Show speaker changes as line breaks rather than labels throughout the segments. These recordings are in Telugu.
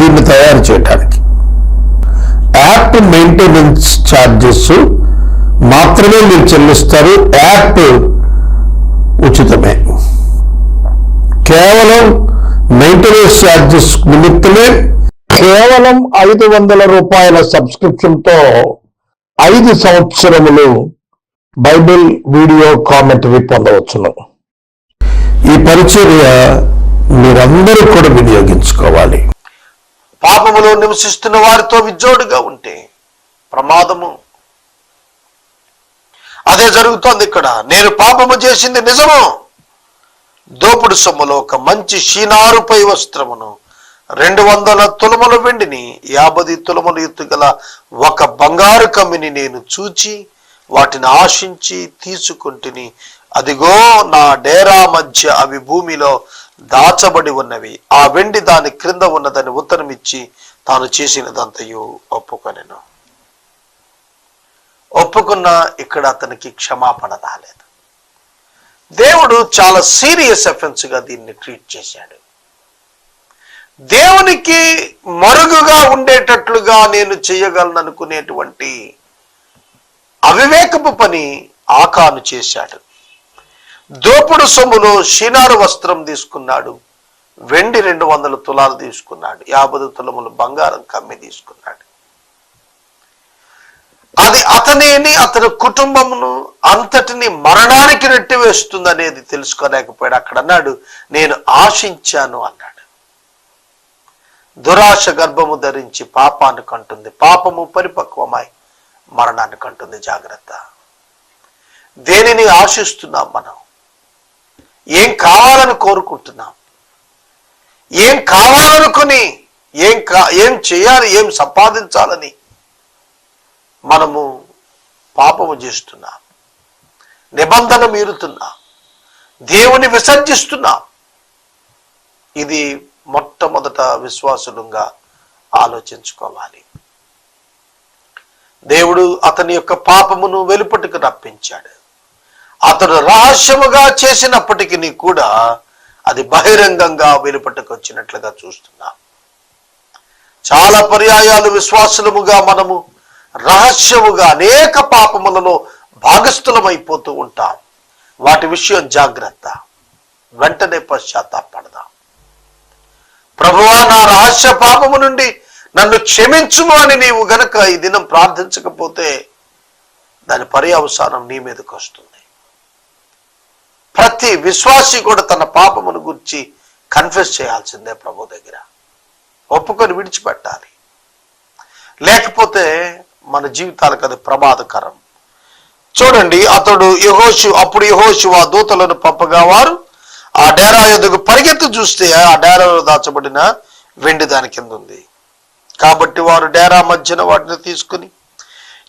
దీన్ని తయారు చేయడానికి యాప్ మెయింటెనెన్స్ ఛార్జెస్ మాత్రమే మీరు చెల్లిస్తారు. యాప్ ఉచితమే. కేవలం మెయింటెనెన్స్ ఛార్జెస్ నిమిత్తమే కేవలం ఐదు వందల రూపాయల సబ్స్క్రిప్షన్తో ఐదు సంవత్సరములు బైబిల్ వీడియో కామెంటరీ పొందవచ్చును. ఈ పరిచర్య మీరందరూ కూడా వినియోగించుకోవాలి.
పాపములో నివసిస్తున్న వారితో విజోడుగా ఉంటే ప్రమాదము. అదే జరుగుతోంది ఇక్కడ. నేను పాపము చేసింది నిజము. దోపుడు సొమ్ములో ఒక మంచి షీనారుపై వస్త్రమును రెండు వందల తులముల వెండిని యాభై తులముల ఎత్తుగల ఒక బంగారు కమ్మిని నేను చూచి వాటిని ఆశించి తీసుకుంటుని అదిగో నా డేరా మధ్య అవి భూమిలో దాచబడి ఉన్నవి. ఆ వెండి దాని క్రింద ఉన్నదని ఉత్తరమిచ్చి తాను చేసినదంతయు ఒప్పుకొనెను. ఒప్పుకున్న ఇక్కడ అతనికి క్షమాపణ రాలేదు. దేవుడు చాలా సీరియస్ ఎఫెన్స్గా దీన్ని ట్రీట్ చేశాడు. దేవునికి మరుగుగా ఉండేటట్లుగా నేను చేయగలను అనుకునేటువంటి అవివేకపు పని ఆకాను చేశాడు. దోపుడు సొమ్ములో షీనారు వస్త్రం తీసుకున్నాడు. వెండి రెండు వందల తులాలు తీసుకున్నాడు. యాభై తులములు బంగారం కమ్మి తీసుకున్నాడు. అది అతనిని అతని కుటుంబమును అంతటిని మరణానికి నెట్టివేస్తుంది అనేది తెలుసుకోలేకపోయాడు. అక్కడ అన్నాడు నేను ఆశించాను అన్నాడు. దురాశ గర్భము ధరించి పాపాన్ని కంటుంది. పాపము పరిపక్వమై మరణాన్ని కంటుంది. జాగ్రత్త. దేనిని ఆశిస్తున్నాం మనం? ఏం కావాలని కోరుకుంటున్నాం? ఏం కావాలనుకుని ఏం కా ఏం చేయాలి ఏం సంపాదించాలని మనము పాపము చేస్తున్నాం. నిబంధన మీరుతున్నాం. దేవుని విసర్జిస్తున్నాం. ఇది మొట్టమొదట విశ్వాసులుగా ఆలోచించుకోవాలి. దేవుడు అతని యొక్క పాపమును వెలుపటికి రప్పించాడు. అతడు రహస్యముగా చేసినప్పటికీ కూడా అది బహిరంగంగా వెలుపటకు వచ్చినట్లుగా చూస్తున్నాం. చాలా పర్యాయాలు విశ్వాసులముగా మనము రహస్యముగా అనేక పాపములలో భాగస్థులమైపోతూ ఉంటాం. వాటి విషయం జాగ్రత్త. వెంటనే పశ్చాత్తాపడదాం. ప్రభువా నా రహస్య పాపము నుండి నన్ను క్షమించుము అని నీవు గనక ఈ దినం ప్రార్థించకపోతే దాని పర్యవసానం నీ మీదకి వస్తుంది. ప్రతి విశ్వాసి కూడా తన పాపమును గురించి కన్ఫెస్ చేయాల్సిందే ప్రభు దగ్గర. ఒప్పుకొని విడిచిపెట్టాలి. లేకపోతే మన జీవితాలకు అది ప్రమాదకరం. చూడండి అతడు యహోషు అప్పుడు యహోషు ఆ దూతలను పంపగా వారు ఆ డేరా ఎదుగు పరిగెత్తి చూస్తే ఆ డేరాలో దాచబడిన వెండి దాని కింద ఉంది. కాబట్టి వారు డేరా మధ్యన వాటిని తీసుకుని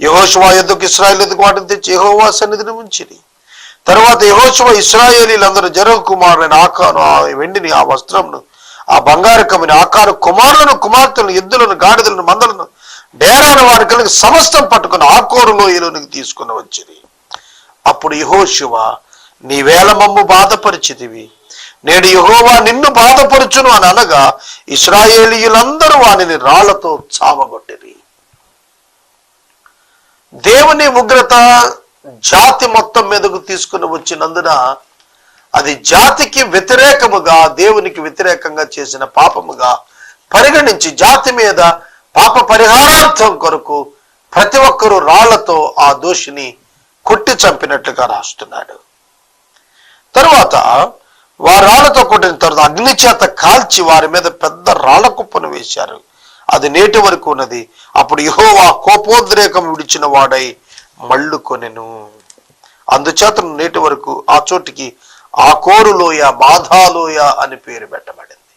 యహోశివా ఎదుగు ఇస్రాయల్ ఎదుగు వాటిని తెచ్చి యహోవా సన్నిధిని ఉంచిరి. తర్వాత యహోశువ ఇస్రాయేలీలందరూ జరగ కుమారుని ఆకాను ఆ వెండిని ఆ వస్త్రంను ఆ బంగారు ఆకాను కుమారులను కుమార్తెలను ఎద్దులను గాడిదలను మందలను డేరాల వారి కలిగి సమస్తం పట్టుకుని ఆకోరు లోయలోనికి తీసుకుని వచ్చింది అప్పుడు యహోశివ నీవేళ మమ్ము బాధపరిచితివి. నేడు యహోవా నిన్ను బాధపరుచును అని అనగా ఇస్రాయేలీయులందరూ వానిని రాళ్ళతో చావగొట్టిరి. దేవుని ఉగ్రత జాతి మొత్తం మీదకు తీసుకుని వచ్చినందున అది జాతికి వ్యతిరేకముగా దేవునికి వ్యతిరేకంగా చేసిన పాపముగా పరిగణించి జాతి మీద పాప పరిహారార్థం కొరకు ప్రతి ఒక్కరూ రాళ్ళతో ఆ దోషిని కొట్టి చంపినట్లుగా రాస్తున్నాడు. తరువాత వారు రాళ్ళతో కొట్టిన తర్వాత అగ్ని చేత కాల్చి వారి మీద పెద్ద రాళ్ళ కుప్పను వేశారు. అది నేటి వరకు ఉన్నది. అప్పుడు యహోవా కోపోద్రేకం విడిచిన వాడై మళ్ళు కొనెను. అందుచేత నేటి వరకు ఆ చోటికి ఆ కోరులోయ బాధాలోయ అని పేరు పెట్టబడింది.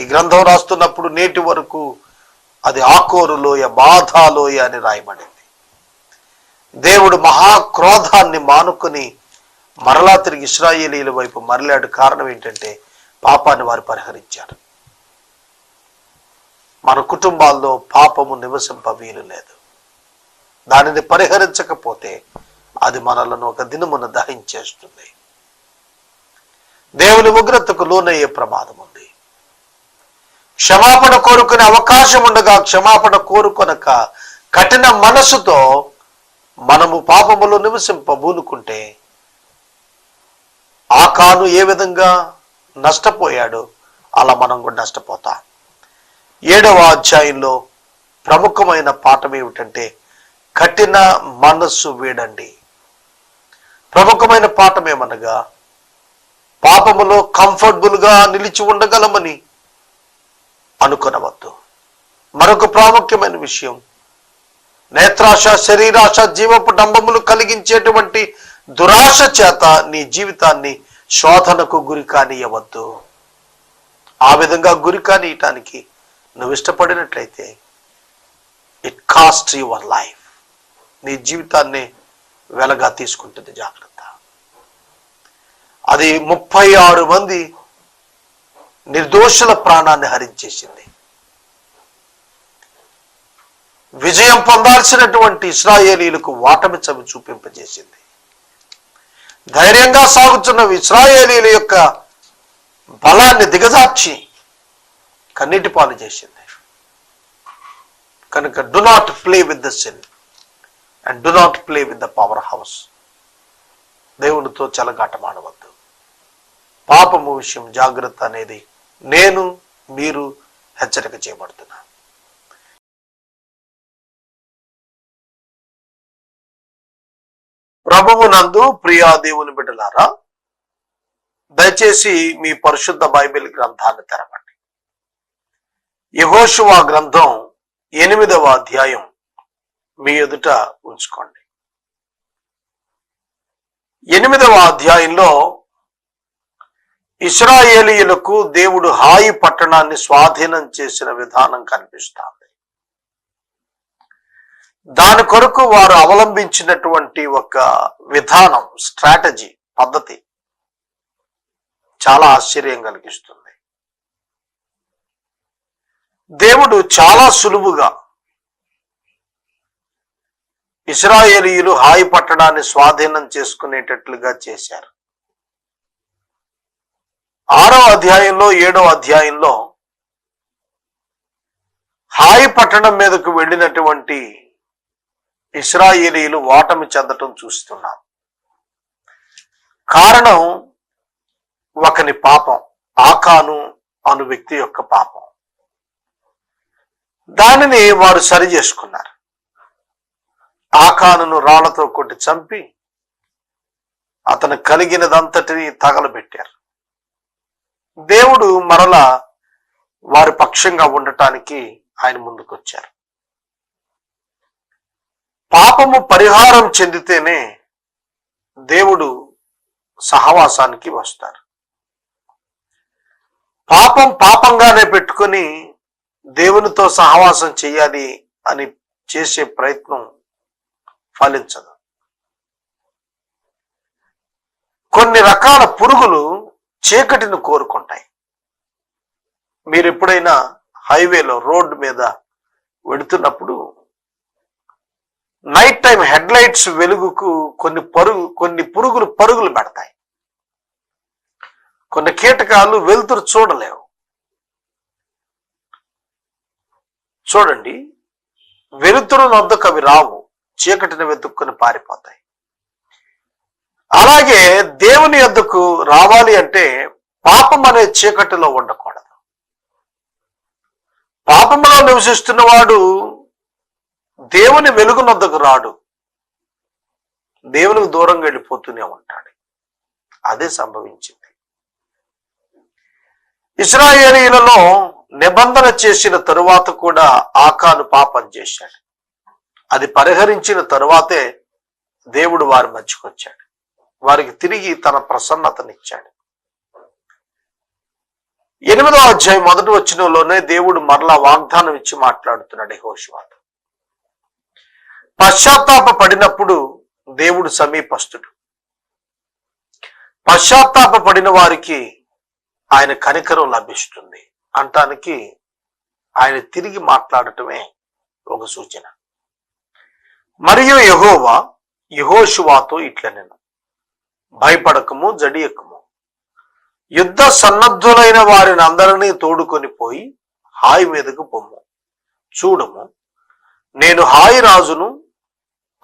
ఈ గ్రంథం రాస్తున్నప్పుడు నేటి వరకు అది ఆకోరులోయ బాధాలోయ అని రాయబడింది. దేవుడు మహాక్రోధాన్ని మానుకొని మరలా తిరిగి ఇస్రాయేలీల వైపు మరలాడు కారణం ఏంటంటే పాపాన్ని వారు పరిహరించారు. మన కుటుంబాల్లో పాపము నివసింప వీలు లేదు. దానిని పరిహరించకపోతే అది మనలను ఒక దినమున దహించేస్తుంది. దేవుని ఉగ్రతకు లోనయ్యే ప్రమాదం ఉంది. క్షమాపణ కోరుకునే అవకాశం ఉండగా క్షమాపణ కోరుకొనక కఠిన మనసుతో మనము పాపములో నివసింపబూనుకుంటే ఆ కాను ఏ విధంగా నష్టపోయాడు అలా మనం కూడా నష్టపోతాం. ఏడవ అధ్యాయంలో ప్రముఖమైన పాఠం ఏమిటంటే కఠిన మనస్సు వీడండి. ప్రముఖమైన పాఠం ఏమనగా పాపములో కంఫర్టబుల్గా నిలిచి ఉండగలమని అనుకొనవద్దు. మరొక ప్రాముఖ్యమైన విషయం నేత్రాశ శరీరాశ జీవపు డంబములు కలిగించేటువంటి దురాశ చేత నీ జీవితాన్ని శోధనకు గురి కానియవద్దు. ఆ విధంగా గురి కానియటానికి నువ్వు ఇష్టపడినట్లయితే ఇట్ కాస్ట్ యువర్ లైఫ్ నీ జీవితాన్ని వెలగా తీసుకుంటుంది. జాగ్రత్త. అది ముప్పై ఆరు మంది నిర్దోషుల ప్రాణాన్ని హరించేసింది. విజయం పొందాల్సినటువంటి ఇస్రాయేలీలకు వాటమి చవి చూపింపజేసింది. ధైర్యంగా సాగుతున్న ఇస్రాయేలీల యొక్క బలాన్ని దిగజార్చి కన్నీటి పాలు చేసింది. కనుక do not play with the sin and do not play with the powerhouse దేవునితో చెలగాటమాడవద్దు. పాపము విషయం జాగ్రత్త అనేది నేను మీరు హెచ్చరిక చేయబడుతున్నా. ప్రభువు నందు ప్రియా దేవుని బిడ్డలారా దయచేసి మీ పరిశుద్ధ బైబిల్ గ్రంథాన్ని తెరవండి. యహోశువా గ్రంథం ఎనిమిదవ అధ్యాయం మీ ఎదుట ఉంచుకోండి. ఎనిమిదవ అధ్యాయంలో ఇస్రాయేలీయులకు దేవుడు హాయి పట్టణాన్ని స్వాధీనం చేసిన విధానం కనిపిస్తుంది. దాని కొరకు వారు అవలంబించినటువంటి ఒక విధానం స్ట్రాటజీ పద్ధతి చాలా ఆశ్చర్యం కలిగిస్తుంది. దేవుడు చాలా సులువుగా ఇస్రాయేలీయులు హాయి పట్టణాన్ని స్వాధీనం చేసుకునేటట్లుగా చేశారు. ఆరో అధ్యాయంలో ఏడో అధ్యాయంలో హాయి పట్టణం మీదకు వెళ్ళినటువంటి ఇస్రాయేలీలు ఓటమి చెందటం చూస్తున్నాం. కారణం ఒకని పాపం ఆకాను అను వ్యక్తి యొక్క పాపం. దానిని వారు సరి చేసుకున్నారు. ఆకానును రాళ్ళతో కొట్టి చంపి అతను కలిగినదంతటిని తగలబెట్టారు. దేవుడు మరలా వారి పక్షంగా ఉండటానికి ఆయన ముందుకొచ్చారు. పాపము పరిహారం చెందితేనే దేవుడు సహవాసానికి వస్తారు. పాపం పాపంగానే పెట్టుకొని దేవునితో సహవాసం చేయాలి అని చేసే ప్రయత్నం ఫలించదు. కొన్ని రకాల పురుగులు చీకటిని కోరుకుంటాయి. మీరు ఎప్పుడైనా హైవేలో రోడ్డు మీద వెడుతున్నప్పుడు నైట్ టైం హెడ్ లైట్స్ వెలుగుకు కొన్ని పరుగు కొన్ని పురుగులు పరుగులు పెడతాయి. కొన్ని కీటకాలు వెలుతురు చూడలేవు. చూడండి వెలుతురు నొద్దకు అవి రావు. చీకటిని వెతుక్కుని పారిపోతాయి. అలాగే దేవుని యొద్దకు రావాలి అంటే పాపం అనే చీకటిలో ఉండకూడదు. పాపములో నివసిస్తున్నవాడు దేవుని వెలుగునొద్దకు రాడు. దేవునికి దూరంగా వెళ్ళిపోతూనే ఉంటాడు. అదే సంభవించింది. ఇస్రాయేలీలలో నిబంధన చేసిన తరువాత కూడా ఆకాను పాపం చేశాడు. అది పరిహరించిన తరువాతే దేవుడు వారి మధ్యకొచ్చాడు వారికి తిరిగి తన ప్రసన్నతనిచ్చాడు. ఎనిమిదో అధ్యాయం మొదటి వచ్చినలోనే దేవుడు మరలా వాగ్దానం ఇచ్చి మాట్లాడుతున్నాడు యెహోషువతో పశ్చాత్తాప పడినప్పుడు దేవుడు సమీపస్తుడు. పశ్చాత్తాప పడిన వారికి ఆయన కనికరం లభిస్తుంది. అంటానికి ఆయన తిరిగి మాట్లాడటమే ఒక సూచన. మరియు యహోవా యహోషువాతో ఇట్లనెను భయపడకము జడియకము. యుద్ధ సన్నద్ధులైన వారిని అందరినీ తోడుకొని పోయి హాయి మీదకు పొమ్ము. చూడము నేను హాయి రాజును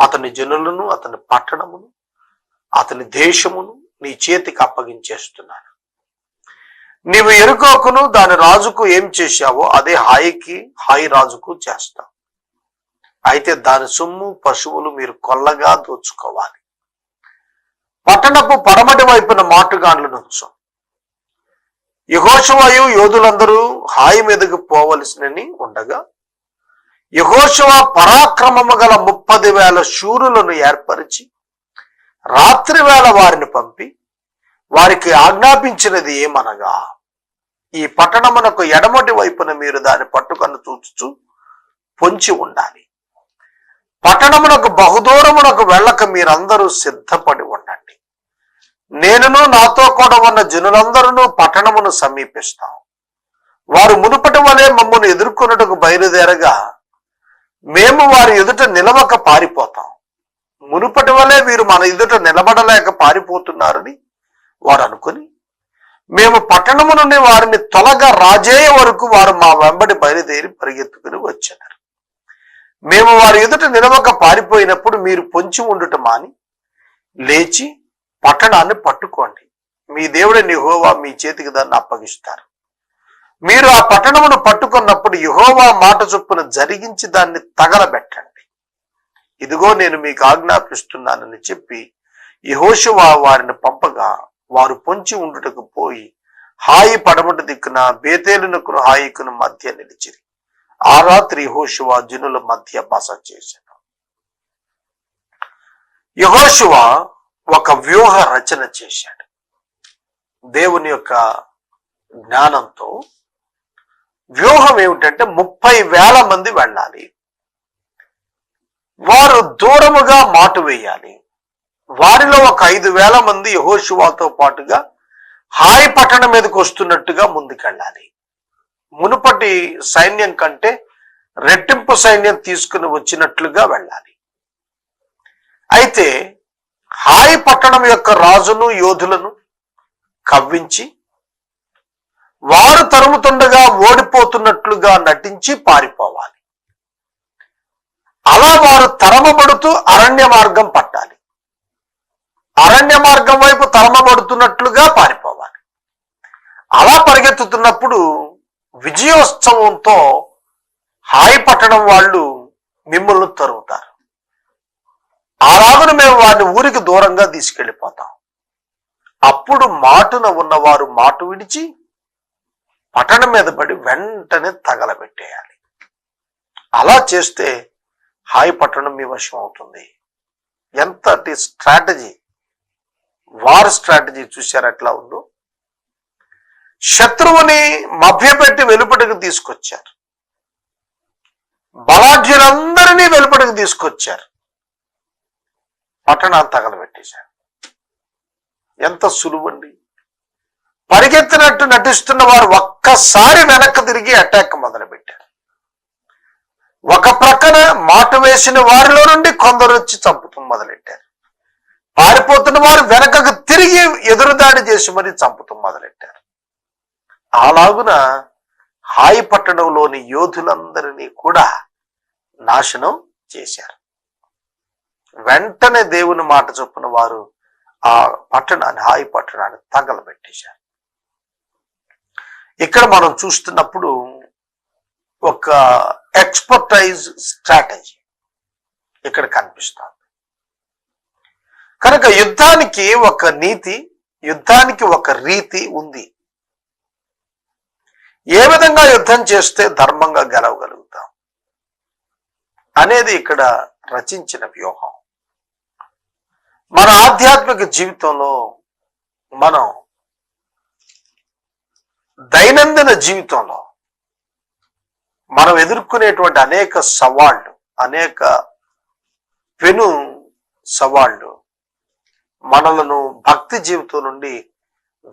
అతని జనులను అతని పట్టణమును అతని దేశమును నీ చేతికి అప్పగించేస్తున్నాను. నీవు ఎరుకోకును దాని రాజుకు ఏం చేశావో అదే హాయికి హాయి రాజుకు చేస్తావు. అయితే దాని సొమ్ము పశువులు మీరు కొల్లగా దోచుకోవాలి. పట్టణపు పడమటి వైపున మాటుగాండ్ల నుంచు యహోశవాయు యోధులందరూ హాయి మీదకు పోవలసినని ఉండగా యహోశవ పరాక్రమము గల ముప్పది వేల శూరులను ఏర్పరిచి రాత్రి వేళ వారిని పంపి వారికి ఆజ్ఞాపించినది ఏమనగా ఈ పట్టణమునకు ఎడమటి వైపున మీరు దాన్ని పట్టుకొని చూచుచు పొంచి ఉండాలి. పట్టణమునకు బహుదూరమునకు వెళ్ళక మీరందరూ సిద్ధపడి ఉండండి. నేనును నాతో కూడా ఉన్న జనులందరూ పట్టణమును సమీపిస్తాం. వారు మునుపటి వలె మమ్మల్ని ఎదుర్కొన్నట్టుకు బయలుదేరగా మేము వారి ఎదుట నిలవక పారిపోతాం. మునుపటి వలె వీరు మన ఎదుట నిలబడలేక పారిపోతున్నారని వారు అనుకుని మేము పట్టణము నుండి వారిని తొలగ రాజేయ వరకు వారు మా వెంబడి బయలుదేరి పరిగెత్తుకుని వచ్చారు మేము వారి ఎదుట నిలవక పారిపోయినప్పుడు మీరు పొంచి ఉండుట మాని లేచి పట్టణాన్ని పట్టుకోండి. మీ దేవుడి నిహోవా మీ చేతికి దాన్ని అప్పగిస్తారు. మీరు ఆ పట్టణమును పట్టుకున్నప్పుడు యహోవా మాట చొప్పున జరిగించి దాన్ని తగలబెట్టండి. ఇదిగో నేను మీకు ఆజ్ఞాపిస్తున్నానని చెప్పి యహోషువా వారిని పంపగా వారు పొంచి ఉండుటకు పోయి హాయి పడమటి దిక్కున బేతేలునకును హాయికును మధ్య నిలిచిరి. ఆ రాత్రి యహోశివ జనుల మధ్య బస చేశాడు. యహోశివ ఒక వ్యూహ రచన చేశాడు. దేవుని యొక్క జ్ఞానంతో వ్యూహం ఏమిటంటే ముప్పై వేల మంది వెళ్ళాలి. వారు దూరముగా మాటు వేయాలి. వారిలో ఒక ఐదు వేల మంది యహోశివాతో పాటుగా హాయ్ పట్టణం మీదకి వస్తున్నట్టుగా ముందుకెళ్ళాలి. మునుపటి సైన్యం కంటే రెట్టింపు సైన్యం తీసుకుని వచ్చినట్లుగా వెళ్ళాలి. అయితే హాయి పట్టణం యొక్క రాజును యోధులను కవ్వించి వారు తరుముతుండగా ఓడిపోతున్నట్లుగా నటించి పారిపోవాలి. అలా వారు తరమబడుతూ అరణ్య మార్గం పట్టాలి. అరణ్య మార్గం వైపు తరమబడుతున్నట్లుగా పారిపోవాలి. అలా పరిగెత్తుతున్నప్పుడు విజయోత్సవంతో హాయి పట్టడం వాళ్ళు మిమ్మల్ని తరుగుతారు. అలాగన మేము వారిని ఊరికి దూరంగా తీసుకెళ్ళిపోతాం. అప్పుడు మాటున ఉన్నవారు మాటు విడిచి పట్టణం మీద పడి వెంటనే తగలబెట్టేయాలి. అలా చేస్తే హాయి పట్టణం మీ వశం అవుతుంది. ఎంతటి స్ట్రాటజీ వార్ స్ట్రాటజీ చూశారు ఎట్లా ఉందో? శత్రువుని మభ్యపెట్టి వెలుపటికి తీసుకొచ్చారు. బలాఢ్యులందరినీ వెలుపటికి తీసుకొచ్చారు. పట్టణాన్ని తగలబెట్టేశారు. ఎంత సులువండి. పరిగెత్తినట్టు నటిస్తున్న వారు ఒక్కసారి వెనక్కి తిరిగి అటాక్ మొదలుపెట్టారు. ఒక ప్రక్కన మాట వేసిన వారిలో నుండి కొందరు వచ్చి చంపుతూ మొదలెట్టారు. పారిపోతున్న వారు వెనకకు తిరిగి ఎదురుదాడి చేసి మరీ చంపుతూ మొదలెట్టారు. అలాగున హాయి పట్టణంలోని యోధులందరినీ కూడా నాశనం చేశారు. వెంటనే దేవుని మాట చొప్పున వారు ఆ పట్టణాన్ని హాయి పట్టణాన్ని తగలబెట్టేశారు. ఇక్కడ మనం చూస్తున్నప్పుడు ఒక ఎక్స్పర్టైజ్ స్ట్రాటజీ ఇక్కడ కనిపిస్తుంది. కనుక యుద్ధానికి ఒక నీతి యుద్ధానికి ఒక రీతి ఉంది. ఏ విధంగా యుద్ధం చేస్తే ధర్మంగా గెలవగలుగుతాం అనేది ఇక్కడ రచించిన వ్యూహం. మన ఆధ్యాత్మిక జీవితంలో మనం దైనందిన జీవితంలో మనం ఎదుర్కొనేటువంటి అనేక సవాళ్ళు అనేక పెను సవాళ్ళు మనలను భక్తి జీవితం నుండి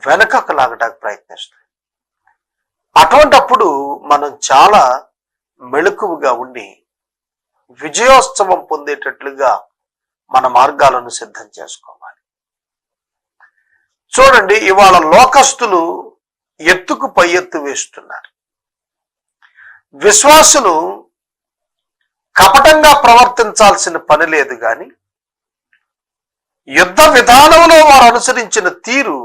వెనకకు లాగడానికి ప్రయత్నిస్తుంది అటువంటప్పుడు మనం చాలా మెళుకువగా ఉండి విజయోత్సవం పొందేటట్లుగా మన మార్గాలను సిద్ధం చేసుకోవాలి. చూడండి ఇవాళ లోకస్తులు ఎత్తుకు పై ఎత్తు వేస్తున్నారు. విశ్వాసులు కపటంగా ప్రవర్తించాల్సిన పని లేదు కానీ యుద్ధ విధానంలో వారు అనుసరించిన తీరు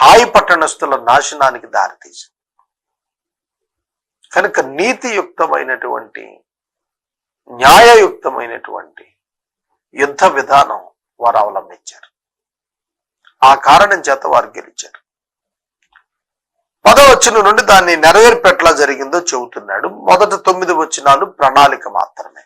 హాయి పట్టణస్థుల నాశనానికి దారితీసింది. కనుక నీతియుక్తమైనటువంటి న్యాయయుక్తమైనటువంటి యుద్ధ విధానం వారు అవలంబించారు. ఆ కారణం చేత వారు గెలిచారు. పదవచనం నుండి దాన్ని నెరవేర్పెట్లా జరిగిందో చెబుతున్నాడు. మొదట తొమ్మిది వచనాలు ప్రణాళిక మాత్రమే.